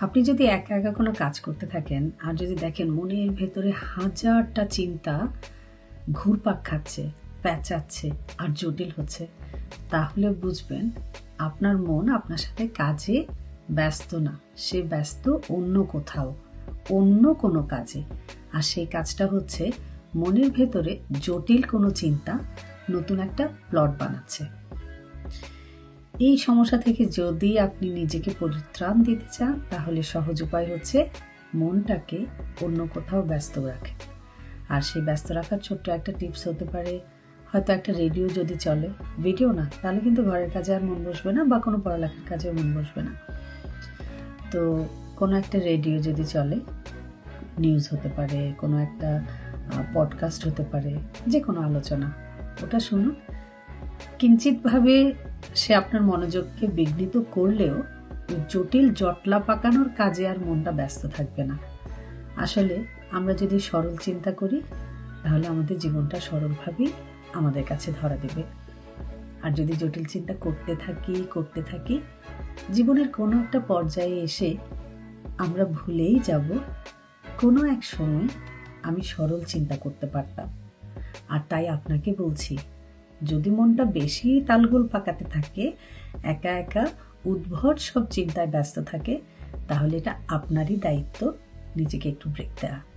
আপনি যদি একা একা কোনো কাজ করতে থাকেন, আর যদি দেখেন মনের ভেতরে হাজারটা চিন্তা ঘুরপাক খাচ্ছে, প্যাঁচাচ্ছে আর জটিল হচ্ছে, তাহলে বুঝবেন আপনার মন আপনার সাথে কাজে ব্যস্ত না। সে ব্যস্ত অন্য কোথাও, অন্য কোনো কাজে। আর সেই কাজটা হচ্ছে মনের ভেতরে জটিল কোনো চিন্তা নতুন একটা প্লট বানাচ্ছে। এই সমস্যা থেকে যদি আপনি নিজেকে পরিত্রাণ দিতে চান, তাহলে সহজ উপায় হচ্ছে মনটাকে অন্য কোথাও ব্যস্ত রাখে। আর সেই ব্যস্ত রাখার ছোট্ট একটা টিপস হতে পারে, হয়তো একটা রেডিও যদি চলে, ভিডিও না, তাহলে কিন্তু ঘরের কাজে আর মন বসবে না বা কোনো পড়ালেখার কাজে মন বসবে না। তো কোনো একটা রেডিও যদি চলে, নিউজ হতে পারে, কোনো একটা পডকাস্ট হতে পারে যে কোনো আলোচনা, ওটা শুনুন। কিঞ্চিতভাবে সে আপনার মনোযোগকে বিঘ্নিত করলেও জটিল জটলা পাকানোর কাজে আর মনটা ব্যস্ত থাকবে না। আসলে আমরা যদি সরল চিন্তা করি, তাহলে আমাদের জীবনটা সরলভাবেই আমাদের কাছে ধরা দেবে। আর যদি জটিল চিন্তা করতে থাকি করতে থাকি, জীবনের কোনো একটা পর্যায়ে এসে আমরা ভুলেই যাব, কোনো এক সময় আমি সরল চিন্তা করতে পারতাম। আর তাই আপনাকে বলছি যদি মনটা বেশি তালগোল পাকাতে থাকে, একা একা উদ্ভট সব চিন্তায় ব্যস্ত থাকে, তাহলে এটা আপনারই দায়িত্ব, নিজেকে একটু ব্রেক দেওয়া